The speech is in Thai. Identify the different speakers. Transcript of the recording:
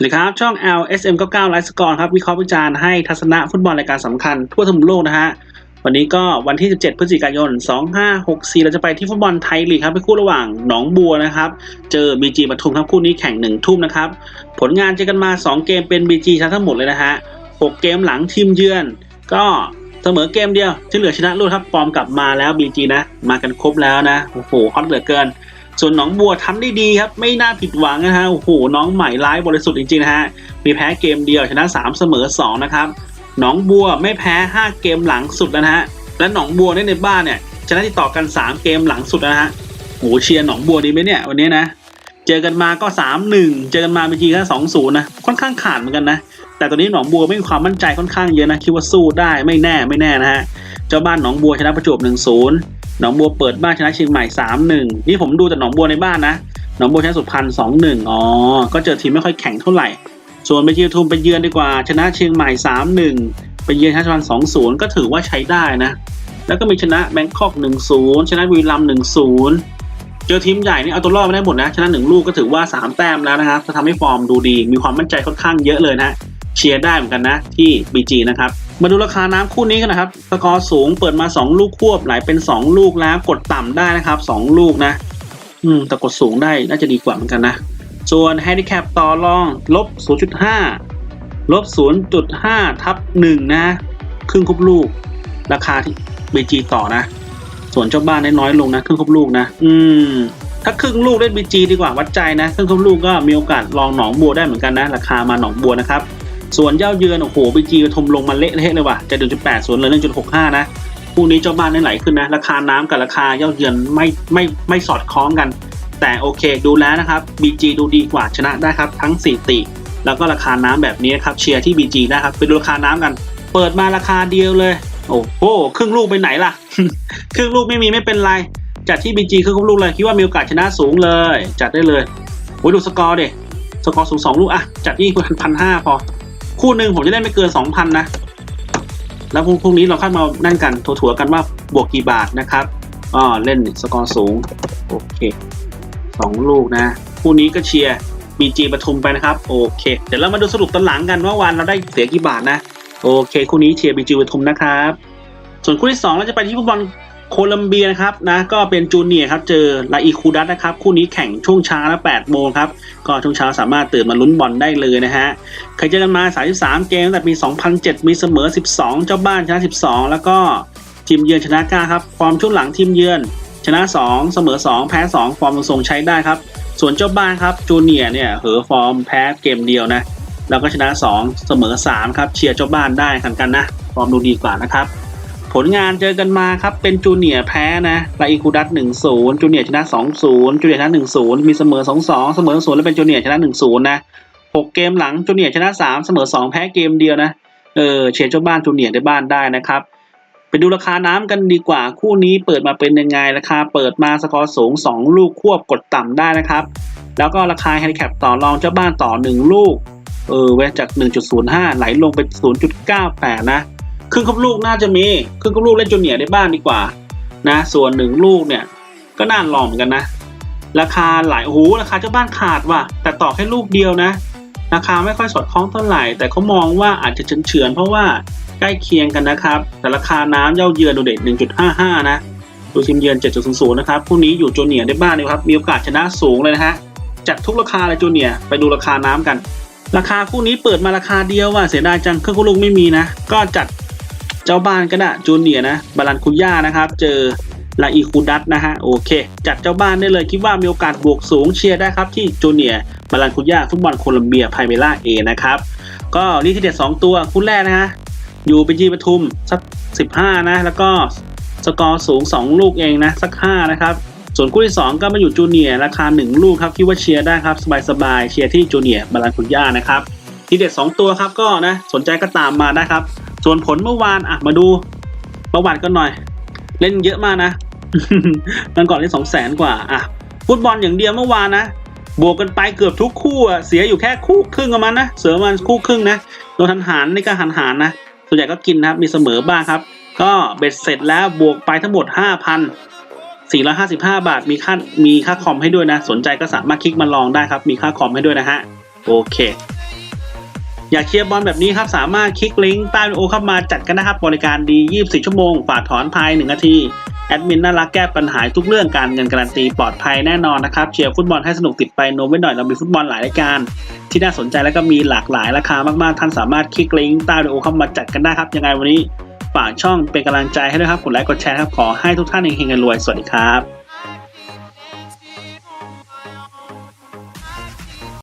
Speaker 1: สวัสดีครับ ช่อง LSM 99ไลฟ์สกอร์ครับวิเคราะห์วิจารณ์ให้ทัศนะฟุตบอลรายการสำคัญ ทั่วทั้งโลกนะฮะ วันนี้ก็วันที่ 17 พฤศจิกายน 2564 เราจะไปที่ฟุตบอลไทยลีกครับเป็นคู่ระหว่างหนองบัวนะครับ เจอ BG ปทุมครับคู่นี้แข่ง 1 ทุ่มนะครับ ผลงานเจอกันมา 2 เกมเป็น BG ชนะทั้งหมดเลยนะฮะ 6 เกมหลังทีมเยือน ก็เสมอเกมเดียวที่เหลือชนะรวดครับฟอร์มกลับมาแล้ว BG นะ มากันครบแล้วนะโอ้โหฮอตเหลือเกิน ส่วนหนองบัวทำได้ดีครับ ไม่น่าผิดหวังนะฮะโอ้โหน้องใหม่ร้ายบริสุทธิ์จริงๆนะฮะมีแพ้เกมเดียวชนะ 3 เสมอ 2 นะครับหนองบัวไม่แพ้ 5 เกมหลังสุดแล้วนะฮะและหนองบัวเนี่ยในบ้านเนี่ยชนะติดต่อกัน 3 เกมหลังสุดนะฮะโอ้โหเชียร์หนองบัวดีไหมเนี่ยวันนี้นะเจอกันมาก็ 3-1 เจอกันมาเป็นทีแค่2-0นะค่อนข้างขาดเหมือนกันนะแต่ตอนนี้หนองบัวไม่มีความมั่นใจค่อนข้างเยอะนะคิดว่าสู้ได้ไม่แน่ไม่แน่นะฮะเจ้าบ้านหนองบัวชนะประจวบ1-0 หนองบัวเปิดบ้านชนะเชียงใหม่3-1นี่ผมดูแต่หนองบัวในบ้านนะหนองบัวชนะสุพรรณ2-1อ๋อก็เจอทีมไม่ค่อยแข็งเท่าไหร่ ส่วนไปเยือนทุมไปเยือนดีกว่า ชนะเชียงใหม่3-1ไปเยือนชนะสุพรรณ2-0ก็ถือว่าใช้ได้นะ แล้วก็มีชนะแบงคอก1-0ชนะบุรีรัมย์เจอทีมใหญ่นี่เอาตัวรอดไม่ได้หมดนะ ชนะหนึ่งลูกก็ถือว่า3แต้มแล้วนะครับจะทำให้ฟอร์มดูดี มีความมั่นใจค่อนข้างเยอะเลยนะเชียร์ได้เหมือนกันนะที่ BG นะครับ มาดูราคาน้ำคู่นี้กันนะครับ สกอร์สูงเปิดมา 2 ลูกควบไหลเป็น 2 ลูกแล้วกดต่ำได้นะครับ 2 ลูกนะ อืมแต่กดสูงได้น่าจะดีกว่าเหมือนกันนะ ส่วนแฮนดิแคปต่อรองลบ 0.5 ลบ 0.5 ทับ 1 นะ ครึ่งครบลูก ราคาที่ BG ต่อนะ ส่วนเจ้าบ้านได้น้อยลงนะ ครึ่งครบลูกนะ อืม ถ้าครึ่งลูกเล่น BG ดีกว่าวัดใจนะครึ่งครบลูกก็มีโอกาสลองหนองบัวได้เหมือนกันนะ ราคามาหนองบัวนะครับ ส่วนเย่าเยือนโอ้โห BG ปทุมลงมาเละเทะเลยว่ะจะ1.8ส่วนเลย1.65นะคู่นี้เจ้าบ้านได้ไหลขึ้นนะ ราคาน้ำกับราคาเย่าเยือนไม่ไม่ไม่สอดคล้องกัน แต่โอเคดูแล้วนะครับ BG ดูดีกว่าชนะได้ครับทั้ง4ติแล้วก็ราคาน้ำแบบนี้ครับเชียร์ที่ BG ได้ครับไปดูราคาน้ำกัน เปิดมาราคาเดียวเลย โอ้โหครึ่งลูกไปไหนล่ะครึ่งลูกไม่มีไม่เป็นไรจัดที่ BG ครึ่งลูกเลยคิดว่ามีโอกาสชนะสูงเลย จัดได้เลยโอ้ยดูสกอร์เด็สกอร์สูงสองลูกอะจัดที่พันห้าพอ คู่หนึ่งผมจะได้ไม่เกินสองพันนะ แล้วพรุ่งนี้เราค่อยมานั่นกันถัวๆกันว่าบวกกี่บาทนะครับอ๋อเล่นสกอร์สูง โอเคสองลูกนะ คู่นี้ก็เชียร์บีจีปทุมไปนะครับ โอเค เดี๋ยวเรามาดูสรุปตอนหลังกันว่าวันเราได้เสียกี่บาทนะ โอเค คู่นี้เชียร์บีจีปทุมนะครับ ส่วนคู่ที่สองเราจะไปที่ฟุตบอล โคลัมเบียนะครับนะก็เป็นจูเนียครับเจอลาอีคูดัสนะครับคู่นี้แข่งช่วงเช้าและ8โมงครับก็ช่วงเช้าสามารถตื่นมาลุ้นบอลได้เลยนะฮะเคยเจอกันมา 33 เกมตั้งแต่ปี 2007 มีเสมอ 12 เจ้าบ้านชนะ 12 แล้วก็ทีมเยือนชนะ9ครับความช่วงหลังทีมเยือนชนะ 2 เสมอ 2 แพ้ 2 ฟอร์มทรงใช้ได้ครับ ส่วนเจ้าบ้านครับจูเนียเนี่ยเหอฟอร์มแพ้เกมเดียวนะแล้วก็ชนะ 2 เสมอ 3 ครับเชียร์เจ้าบ้านได้กันกันนะฟอร์มดูดีกว่านะครับ ผลงานเจอกันมาครับ เป็นจูเนียแพ้นะลาอีคูดัส1-0 จูเนียชนะ 2-0 จูเนียชนะ 1-0 มีเสมอ 2-2 เสมอ0แล้วเป็นจูเนียชนะ 1-0 นะ 6 เกมหลังจูเนียชนะ 3 เสมอ 2 แพ้เกมเดียวนะ เออเชียร์เจ้าบ้านจูเนียร์ในบ้านได้นะครับ ไปดูราคาน้ำกันดีกว่า คู่นี้เปิดมาเป็นยังไงราคาเปิดมาสกอร์สูง 2 ลูกควบกดต่ำได้นะครับ แล้วก็ราคาแฮนดิแคปต่อรองเจ้าบ้านต่อ 1 ลูก เออเว้จาก 1.05 ไหลลงไป 0.98 นะ ครึ่งครบลูกน่าจะมีครึ่งครบลูกเล่นจูเนียร์ในบ้านดีกว่า นะ ส่วนหนึ่งลูกเนี่ย ก็น่าลองเหมือนกันนะ ราคาหลายโอ้โหราคาเจ้าบ้านขาดว่ะ แต่ต่อแค่ลูกเดียวนะ ราคาไม่ค่อยสอดคล้องเท่าไหร่ แต่เขามองว่าอาจจะเฉือนเพราะว่าใกล้เคียงกันนะครับ แต่ราคาน้ำเย่าเยือนดูเด็ด1.55 นะ ดูทีมเยือน 7.00 นะครับพรุ่งนี้อยู่จูเนียร์ในบ้านนะครับ มีโอกาสชนะสูงเลยนะฮะ จัดทุกราคาเลยจูเนียร์ ไปดูราคาน้ำกัน ราคาคู่นี้เปิดมาราคาเดียวว่ะ เสียดายจัง เครื่องคู่ลูกไม่มีนะ ก็จัด เจ้าบ้านก็ได้จูเนียนะบาลันคุย่านะครับ เจอลาอีคูดัสนะฮะโอเค จัดเจ้าบ้านได้เลยคิดว่ามีโอกาสบวกสูงเชียร์ได้ครับ ที่จูเนียบาลันคุย่าฟุตบอลโคลัมเบียไพเมล่าเอนะครับก็นี่ที่เด็ดสองตัวคู่แรกนะฮะอยู่ไปจีปทุมสักสิบห้านะ แล้วก็สกอร์สูง 2 ลูกเองนะสัก 5 นะครับ ส่วนคู่ที่ 2 ก็มาอยู่จูเนียร์ราคา 1 ลูกครับคิดว่าเชียร์ได้ครับ สบายๆเชียร์ที่จูเนียบาลันคุย่านะครับทีเด็ด 2 ตัวครับก็นะสนใจก็ตามมาได้ครับ ส่วนผลเมื่อวานอะมาดูประวัติกันหน่อย เล่นเยอะมากนะมันก่อนเล่นสองแสนกว่าอะฟุตบอลอย่างเดียวเมื่อวานนะบวกกันไปเกือบทุกคู่อะเสียอยู่แค่คู่ครึ่งกับมันนะเสือมันคู่ครึ่งนะโดนทันหารนี่ก็หันหารนะส่วนใหญ่ก็กินนะครับมีเสมอบ้างครับ ก็เบ็ดเสร็จแล้วบวกไปทั้งหมด 5,455 บาท มีค่ามีค่าคอมให้ด้วยนะ สนใจก็สามารถคลิกมาลองได้ครับ มีค่าคอมให้ด้วยนะฮะโอเค อยากเชียร์บอลแบบนี้ครับ สามารถคลิกลิงก์ใต้วิดีโอเข้ามาจัดกันนะครับ บริการดี 24 ชั่วโมงฝากถอนภาย1นาที แอดมินน่ารักแก้ปัญหาทุกเรื่องการเงินการันตีปลอดภัยแน่นอนนะครับ เชียร์ฟุตบอลให้สนุกติดไปโน้มไว้หน่อยเรามีฟุตบอลหลายรายการ ที่น่าสนใจแล้วก็มีหลากหลายราคามากๆ ท่านสามารถคลิกลิงก์ใต้วิดีโอเข้ามาจัดกันได้ครับยังไงวันนี้ฝากช่องเป็นกำลังใจให้ด้วยครับกดไลค์กดแชร์ครับขอให้ทุกท่านเฮงๆรวยสวัสดีครับ